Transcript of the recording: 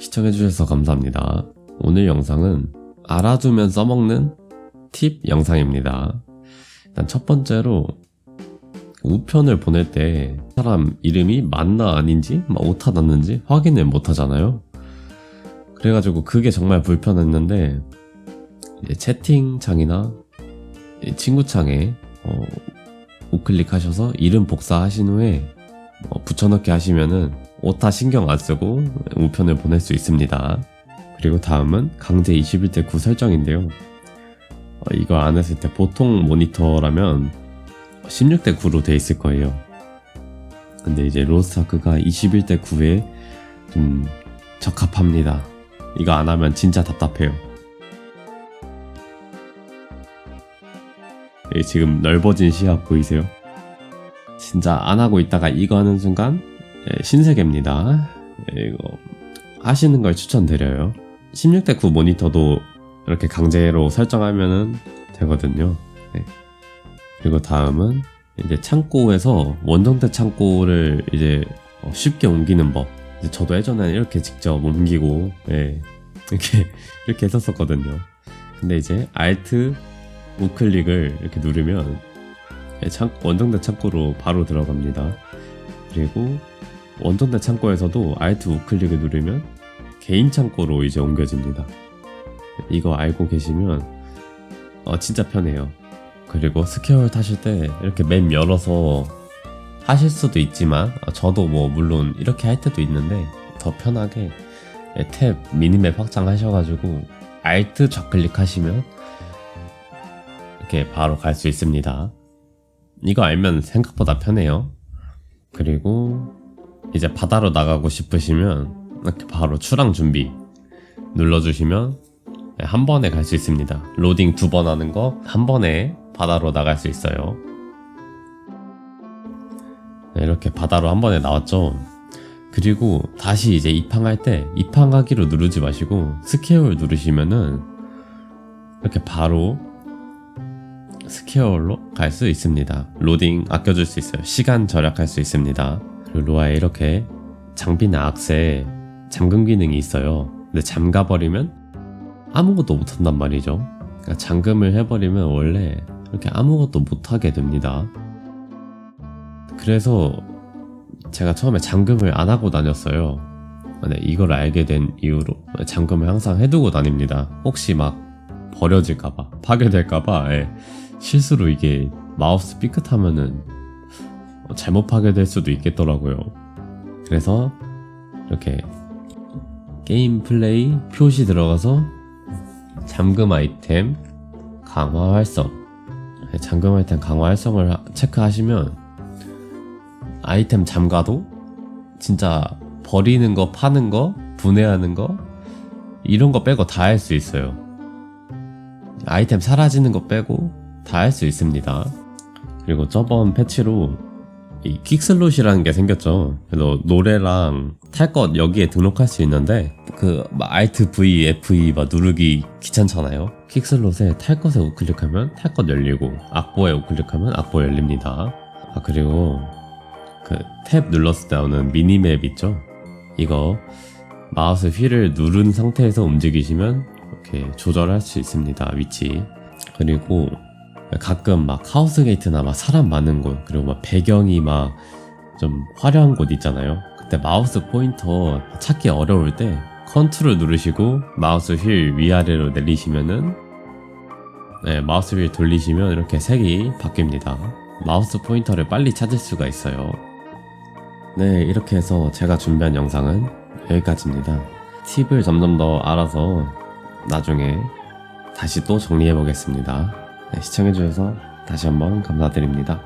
시청해주셔서 감사합니다. 오늘 영상은 알아두면 써먹는 팁 영상입니다. 일단 첫 번째로 우편을 보낼 때 사람 이름이 맞나 아닌지 막 오타 났는지 확인을 못 하잖아요. 그래가지고 그게 정말 불편했는데 채팅창이나 이 친구창에 어, 우클릭하셔서 이름 복사하신 후에 어, 붙여넣기 하시면은 오타 신경 안 쓰고 우편을 보낼 수 있습니다. 그리고 다음은 강제 21대 9 설정인데요. 어, 이거 안 했을 때 보통 모니터라면 16대 9로 돼 있을 거예요. 근데 이제 로스타크가 21대 9에 좀 적합합니다. 이거 안 하면 진짜 답답해요. 예, 지금 넓어진 시야 보이세요? 진짜 안 하고 있다가 이거 하는 순간 예, 신세계입니다. 예, 이거 하시는 걸 추천드려요. 16대 9 모니터도 이렇게 강제로 설정하면 되거든요. 네. 그리고 다음은 이제 창고에서 원정대 창고를 이제 어, 쉽게 옮기는 법. 저도 예전에 이렇게 직접 옮기고 예, 이렇게 이렇게 했었었거든요. 근데 이제 Alt 우클릭을 이렇게 누르면 예, 창, 원정대 창고로 바로 들어갑니다. 그리고 원정대 창고에서도 Alt 우클릭을 누르면 개인 창고로 이제 옮겨집니다. 이거 알고 계시면 어, 진짜 편해요. 그리고 스퀘어 타실 때 이렇게 맵 열어서 하실 수도 있지만 어, 저도 뭐 물론 이렇게 할 때도 있는데 더 편하게 예, 탭 미니맵 확장하셔가지고 Alt 좌클릭 하시면 이렇게 바로 갈 수 있습니다. 이거 알면 생각보다 편해요. 그리고 이제 바다로 나가고 싶으시면 이렇게 바로 출항 준비 눌러주시면 네, 한 번에 갈 수 있습니다. 로딩 두 번 하는 거 한 번에 바다로 나갈 수 있어요. 네, 이렇게 바다로 한 번에 나왔죠. 그리고 다시 이제 입항할 때 입항하기로 누르지 마시고 스케어를 누르시면은 이렇게 바로 스퀘어로 갈 수 있습니다. 로딩 아껴줄 수 있어요. 시간 절약할 수 있습니다. 그리고 로아에 이렇게 장비나 악세 잠금 기능이 있어요. 근데 잠가버리면 아무것도 못한단 말이죠. 그러니까 잠금을 해버리면 원래 이렇게 아무것도 못하게 됩니다. 그래서 제가 처음에 잠금을 안 하고 다녔어요. 네, 이걸 알게 된 이후로 잠금을 항상 해두고 다닙니다. 혹시 막 버려질까봐, 파괴될까봐, 예. 실수로 이게 마우스 삐끗하면은 잘못 파괴될 수도 있겠더라고요. 그래서 이렇게 게임 플레이 표시 들어가서 잠금 아이템 강화 활성 네, 잠금 아이템 강화 활성을 하- 체크하시면 아이템 잠가도 진짜 버리는 거 파는 거 분해하는 거 이런 거 빼고 다 할 수 있어요 아이템 사라지는 거 빼고 다 할 수 있습니다 그리고 저번 패치로 이 퀵슬롯이라는 게 생겼죠. 그래서 노래랑 탈 것 여기에 등록할 수 있는데 그막 Alt V, F2 막 누르기 귀찮잖아요. 퀵슬롯에 탈 것에 우클릭하면 탈 것 열리고 악보에 우클릭하면 악보 열립니다. 아 그리고 그 탭 눌렀을 때 나오는 미니맵 있죠. 이거 마우스 휠을 누른 상태에서 움직이시면 이렇게 조절할 수 있습니다. 위치. 그리고 가끔 막 하우스 게이트나 막 사람 많은 곳 그리고 막 배경이 막 좀 화려한 곳 있잖아요. 그때 마우스 포인터 찾기 어려울 때 컨트롤 누르시고 마우스 휠 위아래로 내리시면은 네, 마우스 휠 돌리시면 이렇게 색이 바뀝니다. 마우스 포인터를 빨리 찾을 수가 있어요. 네, 이렇게 해서 제가 준비한 영상은 여기까지입니다. 팁을 점점 더 알아서 나중에 다시 또 정리해 보겠습니다. 네, 시청해주셔서 다시 한번 감사드립니다.